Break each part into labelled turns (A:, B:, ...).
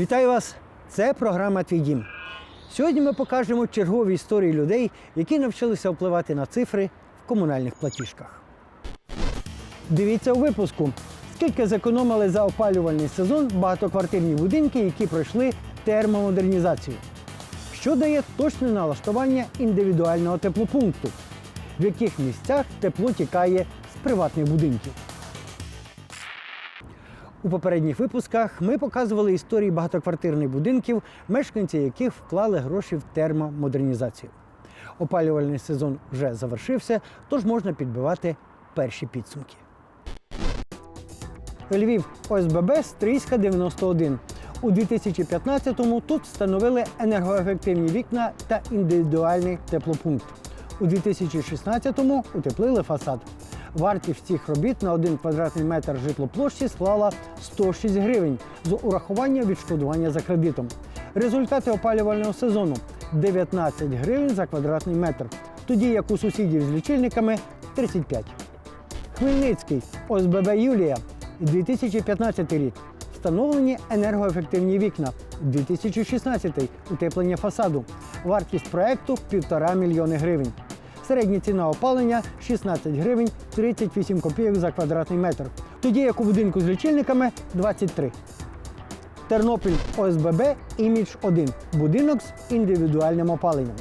A: Вітаю вас! Це програма Твій дім. Сьогодні ми покажемо чергові історії людей, які навчилися впливати на цифри в комунальних платіжках. Дивіться у випуску, скільки зекономили за опалювальний сезон багатоквартирні будинки, які пройшли термомодернізацію. Що дає точне налаштування індивідуального теплопункту, в яких місцях тепло тікає з приватних будинків. У попередніх випусках ми показували історії багатоквартирних будинків, мешканці яких вклали гроші в термомодернізацію. Опалювальний сезон вже завершився, тож можна підбивати перші підсумки. Львів, ОСББ Стрийська 91. У 2015-му тут встановили енергоефективні вікна та індивідуальний теплопункт. У 2016-му утеплили фасад. Вартість цих робіт на 1 квадратний метр житлоплощі склала 106 гривень з урахуванням відшкодування за кредитом. Результати опалювального сезону 19 гривень за квадратний метр, тоді як у сусідів з лічильниками 35. Хмельницький, ОСББ Юлія, 2015 рік. Встановлені енергоефективні вікна. 2016 утеплення фасаду. Вартість проекту 1,5 мільйони гривень. Середня ціна опалення 16 гривень 38 копійок за квадратний метр. Тоді як у будинку з лічильниками 23. Тернопіль ОСББ Імідж 1. Будинок з індивідуальним опаленням.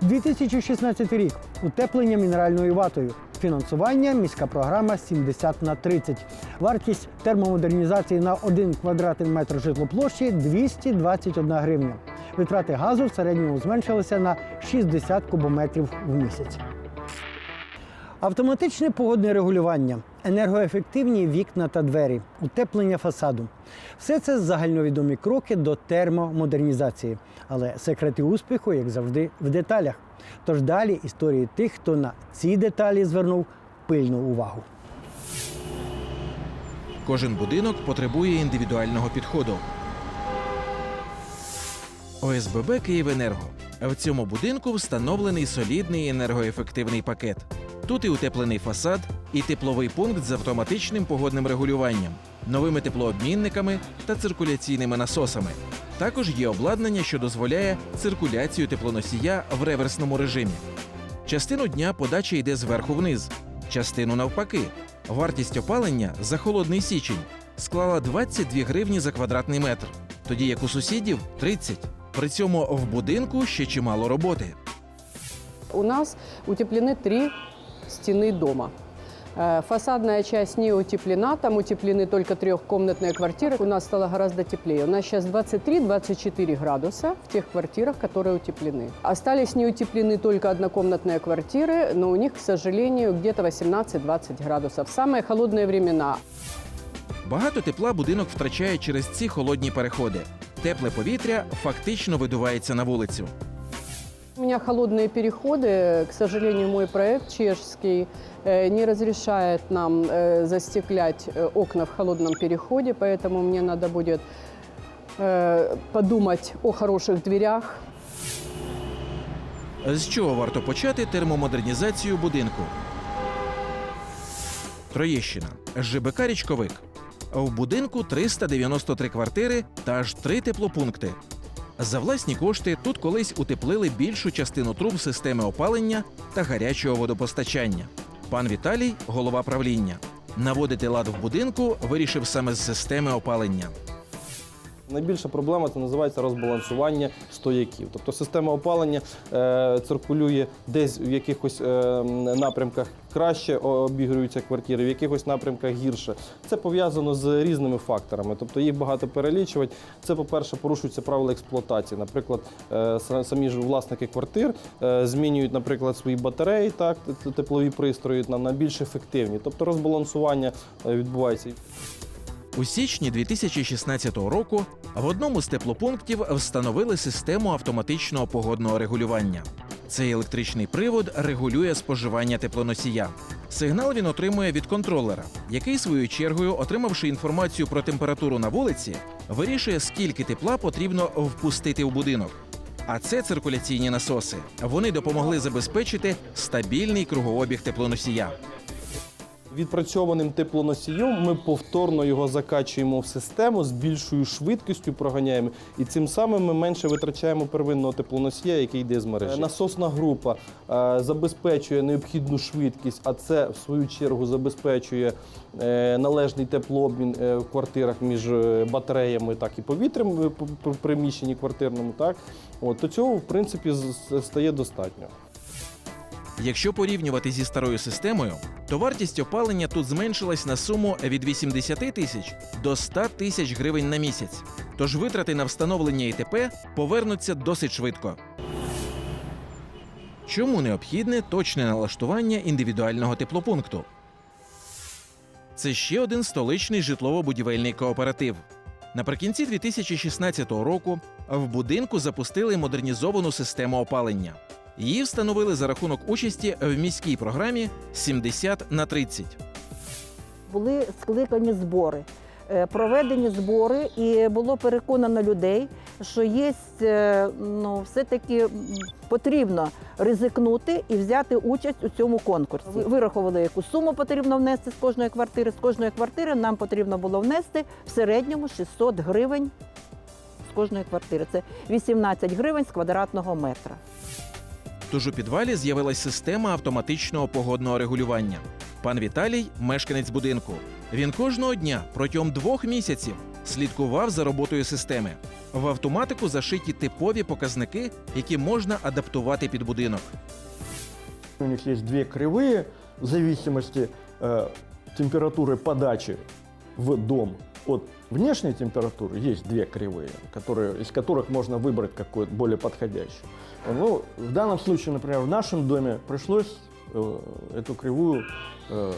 A: 2016 рік. Утеплення мінеральною ватою. Фінансування міська програма 70 на 30. Вартість термомодернізації на 1 квадратний метр житлоплощі 221 гривня. Витрати газу в середньому зменшилися на 60 кубометрів в місяць. Автоматичне погодне регулювання, енергоефективні вікна та двері, утеплення фасаду все це загальновідомі кроки до термомодернізації. Але секрети успіху, як завжди, в деталях. Тож далі історії тих, хто на ці деталі звернув пильну увагу.
B: Кожен будинок потребує індивідуального підходу. ОСББ Київенерго. В цьому будинку встановлений солідний енергоефективний пакет. Тут і утеплений фасад, і тепловий пункт з автоматичним погодним регулюванням, новими теплообмінниками та циркуляційними насосами. Також є обладнання, що дозволяє циркуляцію теплоносія в реверсному режимі. Частину дня подача йде зверху вниз, частину навпаки. Вартість опалення за холодний січень склала 22 гривні за квадратний метр, тоді як у сусідів 30. При цьому в будинку ще чимало роботи.
C: У нас утеплены три стены дома. Э, Фасадная часть не утеплена, там утеплены только трехкомнатные квартиры. У нас стало гораздо теплее. У нас сейчас 23-24 градуса в тех квартирах, которые утеплены. Остались не утеплены только однокомнатные квартиры, но у них, к сожалению, где-то 18-20 градусов. В самые холодные времена
B: Багато тепла будинок втрачає через ці холодні переходи. Тепле повітря фактично видувається на вулицю.
C: У меня холодные переходы. К сожалению, мой проект чешский э, не разрешает нам э, застеклять э, окна в холодном переходе, поэтому мне надо будет э, подумать о хороших дверях.
B: З чого варто почати термомодернізацію будинку? Троєщина. ЖБК Річковик. В будинку 393 квартири та аж три теплопункти. За власні кошти тут колись утеплили більшу частину труб системи опалення та гарячого водопостачання. Пан Віталій, голова правління. Наводити лад в будинку вирішив саме з системи опалення.
D: Найбільша проблема це називається розбалансування стояків. Тобто система опалення е, циркулює десь в якихось е, напрямках краще обігруються квартири, в якихось напрямках гірше. Це пов'язано з різними факторами. Тобто їх багато перелічувати. Це, по-перше, порушуються правила експлуатації. Наприклад, е, самі ж власники квартир е, змінюють, наприклад, свої батареї, так, теплові пристрої на, на більш ефективні. Тобто розбалансування е, відбувається.
B: У січні 2016 року в одному з теплопунктів встановили систему автоматичного погодного регулювання. Цей електричний привод регулює споживання теплоносія. Сигнал він отримує від контролера, який свою чергою, отримавши інформацію про температуру на вулиці, вирішує, скільки тепла потрібно впустити в будинок. А це циркуляційні насоси. Вони допомогли забезпечити стабільний кругообіг теплоносія.
D: Відпрацьованим теплоносієм ми повторно його закачуємо в систему з більшою швидкістю проганяємо, і цим самим ми менше витрачаємо первинного теплоносія, який йде з мережі. Насосна група е, забезпечує необхідну швидкість, а це в свою чергу забезпечує е, належний теплообмін е, в квартирах між е, батареями, так і повітрям в п- п- приміщенні квартирному. Так от то цього в принципі стає достатньо.
B: Якщо порівнювати зі старою системою, то вартість опалення тут зменшилась на суму від 80 тисяч до 100 тисяч гривень на місяць. Тож витрати на встановлення ІТП повернуться досить швидко. Чому необхідне точне налаштування індивідуального теплопункту? Це ще один столичний житлово-будівельний кооператив. Наприкінці 2016 року в будинку запустили модернізовану систему опалення. Її встановили за рахунок участі в міській програмі 70 на 30.
E: були скликані збори. Е, Проведені збори, і було переконано людей, що є е, ну, все-таки потрібно ризикнути і взяти участь у цьому конкурсі. Ви- Вирахували, яку суму потрібно внести з кожної квартири. З кожної квартири нам потрібно було внести в середньому 600 гривень з кожної квартири. Це 18 гривень з квадратного метра.
B: Тож у підвалі з'явилась система автоматичного погодного регулювання. Пан Віталій мешканець будинку. Він кожного дня протягом двох місяців слідкував за роботою системи. В автоматику зашиті типові показники, які можна адаптувати під будинок.
F: У них есть две кривые в зависимости э, температуры подачи в дом от внешней температуры. Есть две кривые, которые, из которых можно выбрать какую-то более подходящую. Ну, в данном случае, например, в нашем доме пришлось э, эту кривую э,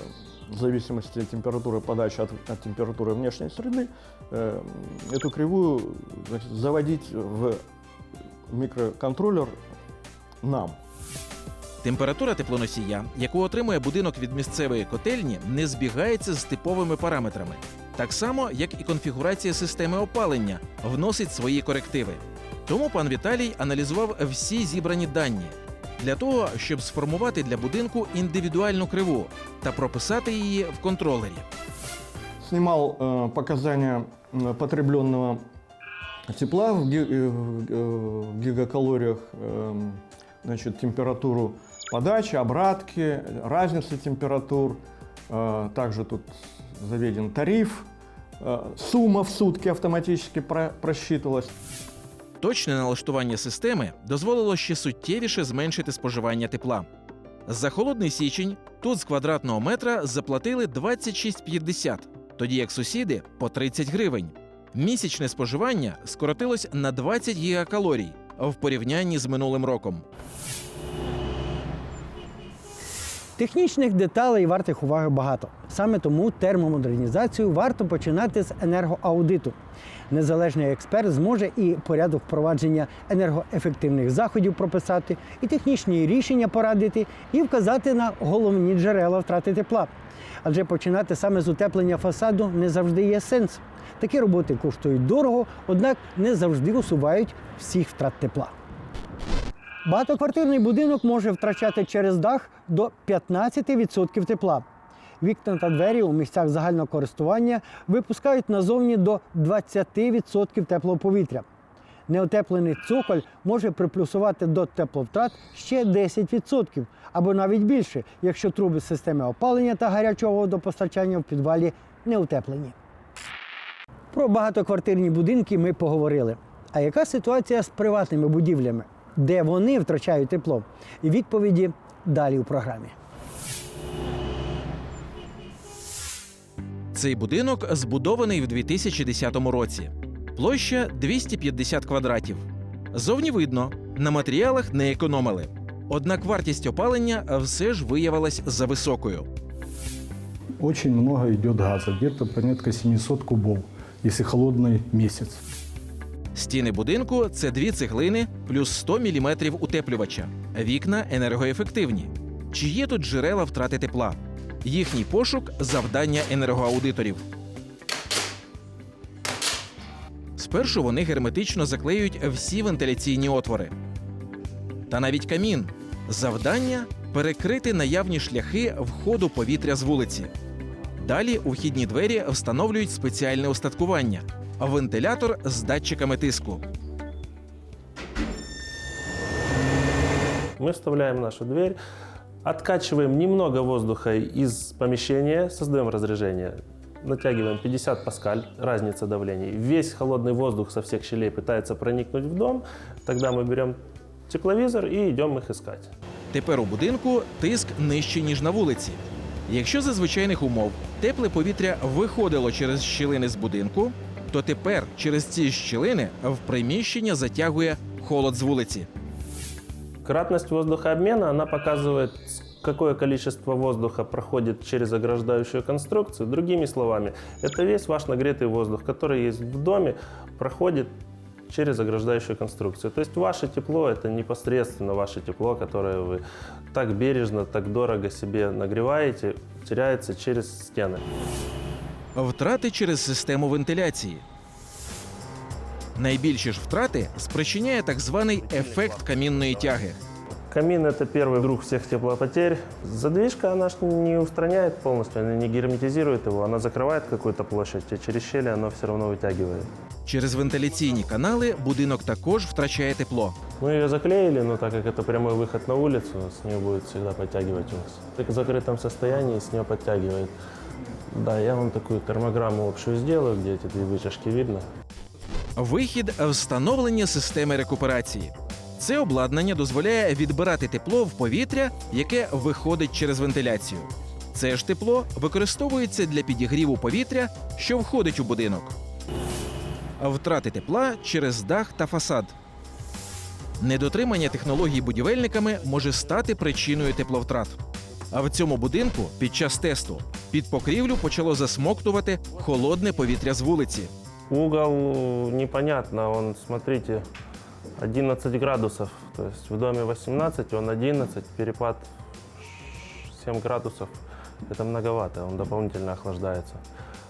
F: в зависимости от температуры подачи от, от температуры внешней среды, э, эту кривую значит, заводить в микроконтроллер нам.
B: Температура теплоносія, яку отримує будинок від місцевої котельні, не збігається з типовими параметрами. Так само, як і конфігурація системи опалення вносить свої корективи. Тому пан Віталій аналізував всі зібрані дані для того, щоб сформувати для будинку індивідуальну криву та прописати її в контролері.
F: снимал э, показания м, потребленного тепла в, ги- э, в, э, в гигакалориях, эм, значит, температуру подачи, обратки, разницы температур. Э, также тут заведен тариф. Э, сумма в сутки автоматически про- просчитывалась.
B: Точне налаштування системи дозволило ще суттєвіше зменшити споживання тепла. За холодний січень тут з квадратного метра заплатили 26,50, тоді як сусіди по 30 гривень. Місячне споживання скоротилось на 20 гігакалорій в порівнянні з минулим роком.
A: Технічних деталей вартих уваги багато. Саме тому термомодернізацію варто починати з енергоаудиту. Незалежний експерт зможе і порядок впровадження енергоефективних заходів прописати, і технічні рішення порадити, і вказати на головні джерела втрати тепла. Адже починати саме з утеплення фасаду не завжди є сенс. Такі роботи коштують дорого, однак не завжди усувають всіх втрат тепла. Багатоквартирний будинок може втрачати через дах до 15% тепла. Вікна та двері у місцях загального користування випускають назовні до 20% теплого повітря. Неотеплений цоколь може приплюсувати до тепловтрат ще 10% або навіть більше, якщо труби системи опалення та гарячого водопостачання в підвалі не утеплені. Про багатоквартирні будинки ми поговорили. А яка ситуація з приватними будівлями, де вони втрачають тепло? І відповіді далі у програмі.
B: Цей будинок збудований в 2010 році. Площа 250 квадратів. Зовні видно, на матеріалах не економили. Однак вартість опалення все ж виявилась за високою.
G: Очень много идет газа, где-то порядка 700 кубов, если холодный месяц.
B: Стіни будинку це дві цеглини плюс 100 мм утеплювача. Вікна енергоефективні. Чи є тут джерела втрати тепла? Їхній пошук завдання енергоаудиторів. Спершу вони герметично заклеюють всі вентиляційні отвори. Та навіть камін. Завдання перекрити наявні шляхи входу повітря з вулиці. Далі у вхідні двері встановлюють спеціальне устаткування вентилятор з датчиками тиску.
H: Мы вставляем нашу дверь, откачиваем немного воздуха из помещения, создаем разрежение, натягиваем 50 паскаль, разница давлений. Весь холодный воздух со всех щелей пытается проникнуть в дом, тогда мы берем тепловизор и идем их искать.
B: Тепер у будинку тиск нижчий, ніж на вулиці. Якщо за звичайних умов тепле повітря виходило через щілини з будинку, то тепер через ці щілини в приміщення затягує холод з вулиці.
H: Кратность воздухообмена, она показывает, какое количество воздуха проходит через ограждающую конструкцию. Другими словами, это весь ваш нагретый воздух, который есть в доме, проходит через ограждающую конструкцию. То есть ваше тепло – это непосредственно ваше тепло, которое вы так бережно, так дорого себе нагреваете, теряется через стены.
B: Втрати через систему вентиляції. Найбільші ж втрати спричиняє так званий ефект камінної тяги.
H: Камин – это первый друг всех теплопотерь. Задвижка, она ж не устраняет полностью, она не герметизирует его, она закрывает какую-то площадь, и через щели оно все равно вытягивает.
B: Через вентиляційні канали будинок також втрачає тепло.
H: Мы ее заклеили, но так как это прямой выход на улицу, с нее будет всегда подтягивать у нас. Так в закрытом состоянии с нее подтягивает. Да, я вам такую термограмму общую сделаю, где эти две вытяжки видно.
B: Вихід встановлення системи рекуперації. Це обладнання дозволяє відбирати тепло в повітря, яке виходить через вентиляцію. Це ж тепло використовується для підігріву повітря, що входить у будинок. Втрати тепла через дах та фасад. Недотримання технологій будівельниками може стати причиною тепловтрат. А в цьому будинку під час тесту під покрівлю почало засмоктувати холодне повітря з вулиці.
H: Угол непонятно, он, смотрите, 11 градусов. То есть в доме 18, он 11, перепад 7 градусов. Это многовато, он дополнительно охлаждается.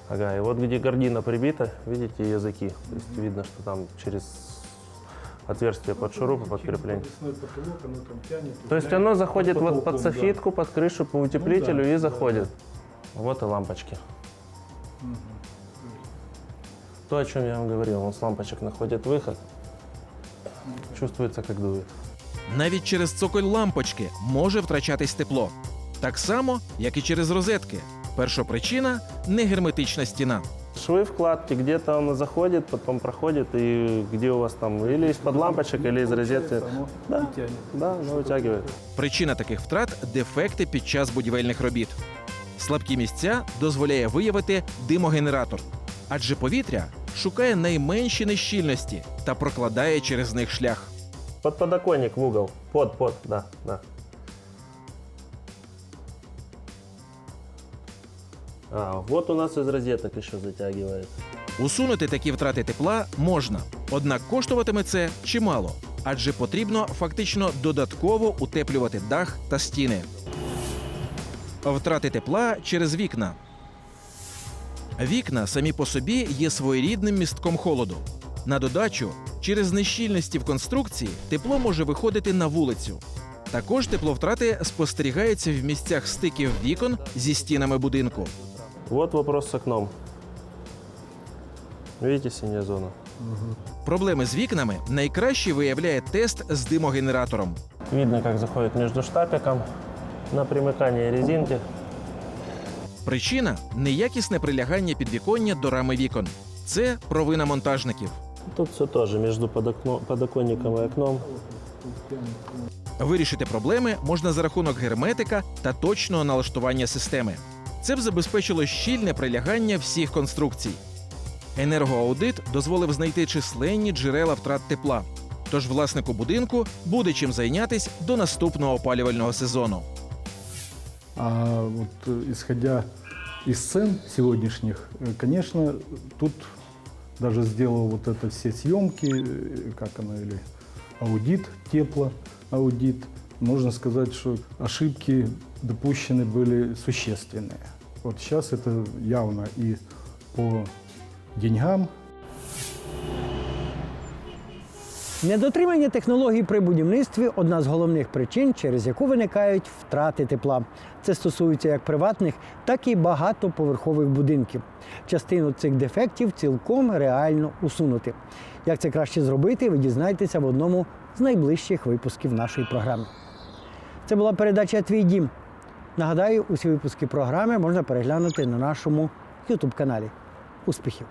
H: Ага, и вот где гордина прибита, видите языки. То есть видно, что там через отверстие под шурупы, под крепление. То есть оно заходит вот под софитку, под крышу, по утеплителю и заходит. Вот и лампочки. То, о чем я вам говорил, он с лампочек находит выход. Чувствуется, как дует.
B: Навіть через цоколь лампочки може втрачатись тепло. Так само, як і через розетки. Першопричина негерметична стіна.
H: Швы вкладки, где-то он заходит, потом проходит, и где у вас там, или из-под лампочек, или из розетки. Да, да, оно вытягивает.
B: Причина таких втрат дефекти під час будівельних робіт. Слабкі місця дозволяє виявити димогенератор, адже повітря шукає найменші нещільності та прокладає через них шлях.
H: Под подоконник в угол. Под, под, да, да. А, вот у нас из розеток еще затягивает.
B: Усунути такі втрати тепла можна, однак коштуватиме це чимало, адже потрібно фактично додатково утеплювати дах та стіни. Втрати тепла через вікна. Вікна самі по собі є своєрідним містком холоду. На додачу, через нещільності в конструкції тепло може виходити на вулицю. Також тепловтрати спостерігаються в місцях стиків вікон зі стінами будинку.
H: Вот вопрос с окном. Видите синяя зона?
B: Проблеми з вікнами найкраще виявляє тест з димогенератором.
H: Видно, как заходит между штапиком на примыкание резинки.
B: Причина неякісне прилягання підвіконня до рами вікон. Це провина монтажників.
H: Тут все тоже между подокно- подоконником и окном.
B: Вирішити проблеми можна за рахунок герметика та точного налаштування системи. Це б забезпечило щільне прилягання всіх конструкцій. Енергоаудит дозволив знайти численні джерела втрат тепла. Тож власнику будинку буде чим зайнятись до наступного опалювального сезону.
G: А вот э, исходя из цен сегодняшних, э, конечно, тут даже сделал вот это все съемки, э, как оно, или аудит, теплоаудит. Можно сказать, что ошибки допущены были существенные. Вот сейчас это явно и по деньгам
A: Недотримання технологій при будівництві одна з головних причин, через яку виникають втрати тепла. Це стосується як приватних, так і багатоповерхових будинків. Частину цих дефектів цілком реально усунути. Як це краще зробити, ви дізнаєтеся в одному з найближчих випусків нашої програми. Це була передача Твій дім. Нагадаю, усі випуски програми можна переглянути на нашому YouTube каналі. Успіхів!